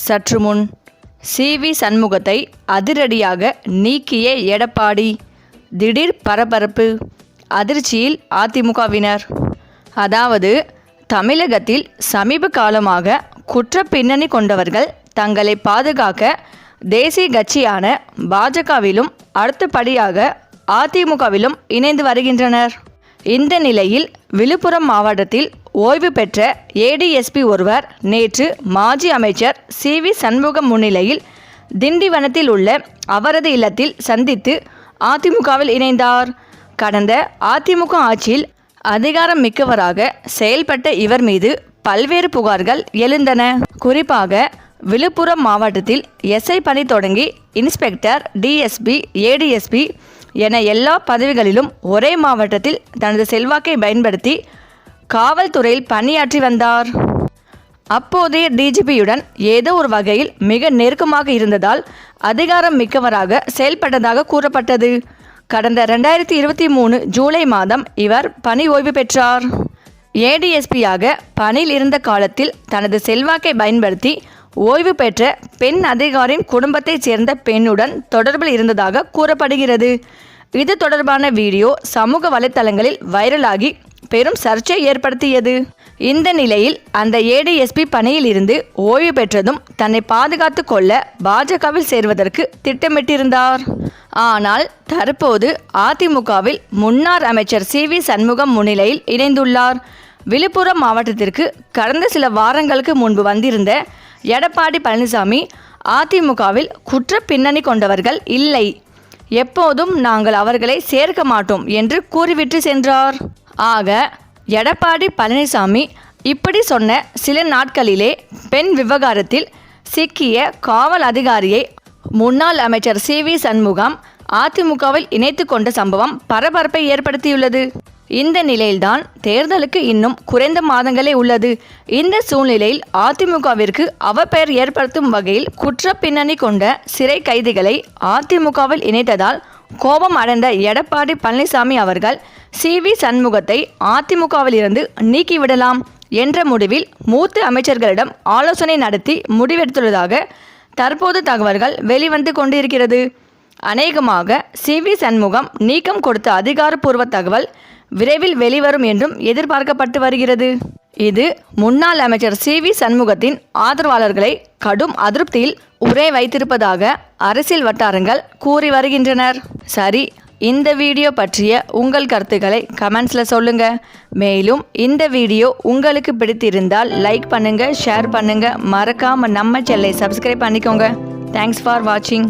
சற்று முன் C V சண்முகத்தை அதிரடியாக நீக்கிய எடப்பாடி திடீர் பரபரப்பு அதிர்ச்சியில் அதிமுகவினர். அதாவது தமிழகத்தில் சமீப காலமாக குற்ற பின்னணி கொண்டவர்கள் தங்களை பாதுகாக்க தேசிய கட்சியான பாஜகவிலும் அடுத்தபடியாக அதிமுகவிலும் இணைந்து வருகின்றனர். இந்த நிலையில் விழுப்புரம் மாவட்டத்தில் ஓய்வு பெற்ற ஏடிஎஸ்பி ஒருவர் நேற்று மாஜி அமைச்சர் சி வி சண்முகம் முன்னிலையில் திண்டிவனத்தில் உள்ள அவரது இல்லத்தில் சந்தித்து அதிமுகவில் இணைந்தார். கடந்த அதிமுக ஆட்சியில் அதிகாரம் மிக்கவராக செயல்பட்ட இவர் மீது பல்வேறு புகார்கள் எழுந்தன. குறிப்பாக விழுப்புரம் மாவட்டத்தில் எஸ்ஐ பணி தொடங்கி இன்ஸ்பெக்டர் டிஎஸ்பி ஏடிஎஸ்பி என எல்லா பதவிகளிலும் ஒரே மாவட்டத்தில் தனது செல்வாக்கை பயன்படுத்தி காவல்துறையில் பணியாற்றி வந்தார். அப்போதைய டிஜிபியுடன் ஏதோ ஒரு வகையில் மிக நெருக்கமாக இருந்ததால் அதிகாரம் மிக்கவராக செயல்பட்டதாக கூறப்பட்டது. கடந்த ரெண்டாயிரத்தி இருபத்தி மூணு ஜூலை மாதம் இவர் பணி ஓய்வு பெற்றார். ஏடிஎஸ்பியாக பணியில் இருந்த காலத்தில் தனது செல்வாக்கை பயன்படுத்தி ஓய்வு பெற்ற பெண் அதிகாரியின் குடும்பத்தைச் சேர்ந்த பெண்ணுடன் தொடர்பில் இருந்ததாக கூறப்படுகிறது. இது தொடர்பான வீடியோ சமூக வலைத்தளங்களில் வைரலாகி பெரும் சர்ச்சை ஏற்படுத்தியது. இந்த நிலையில் அந்த ஏடிஎஸ்பி பணியில் இருந்து ஓய்வு பெற்றதும் தன்னை பாதுகாத்து கொள்ள பாஜகவில் சேர்வதற்கு திட்டமிட்டிருந்தார். ஆனால் தற்போது அதிமுகவில் முன்னாள் அமைச்சர் சி வி சண்முகம் முன்னிலையில் இணைந்துள்ளார். விழுப்புரம் மாவட்டத்திற்கு கடந்த சில வாரங்களுக்கு முன்பு வந்திருந்த எடப்பாடி பழனிசாமி அதிமுகவில் குற்ற பின்னணி கொண்டவர்கள் இல்லை. எப்போதும் நாங்கள் அவர்களை சேர்க்க மாட்டோம் என்று கூறிவிட்டு சென்றார். ஆக எடப்பாடி பழனிசாமி இப்படி சொன்ன சில நாட்களிலே பெண் விவகாரத்தில் சிக்கிய காவல் அதிகாரியை முன்னாள் அமைச்சர் சி வி சண்முகம் அதிமுகவில் இணைத்து கொண்ட சம்பவம் பரபரப்பை ஏற்படுத்தியுள்ளது. இந்த நிலையில்தான் தேர்தலுக்கு இன்னும் குறைந்த மாதங்களே உள்ளது. இந்த சூழ்நிலையில் அதிமுகவிற்கு அவப்பெயர் ஏற்படுத்தும் வகையில் குற்ற பின்னணி கொண்ட சிறை கைதிகளை அதிமுகவில் இணைத்ததால் கோபம் அடைந்த எடப்பாடி பழனிசாமி அவர்கள் சி வி சண்முகத்தை அதிமுகவில் இருந்து நீக்கிவிடலாம் என்ற முடிவில் மூத்த அமைச்சர்களிடம் ஆலோசனை நடத்தி முடிவெடுத்துள்ளதாக தற்போது தகவல்கள் வெளிவந்து கொண்டிருக்கிறது. அநேகமாக சி வி சண்முகம் நீக்கம் கொடுத்த அதிகாரப்பூர்வ தகவல் விரைவில் வெளிவரும் என்றும் எதிர்பார்க்கப்பட்டு வருகிறது. இது முன்னாள் அமைச்சர் சி வி சண்முகத்தின் ஆதரவாளர்களை கடும் அதிருப்தியில் உரை வைத்திருப்பதாக அரசியல் வட்டாரங்கள் கூறி வருகின்றனர். சரி இந்த வீடியோ பற்றிய உங்கள் கருத்துக்களை கமெண்ட்ஸில் சொல்லுங்கள் மேலும் இந்த வீடியோ உங்களுக்கு பிடித்திருந்தால் லைக் பண்ணுங்கள் ஷேர் பண்ணுங்கள் மறக்காமல் நம்ம செல்லை சப்ஸ்கிரைப் பண்ணிக்கோங்க. தேங்க்ஸ் ஃபார் வாட்சிங்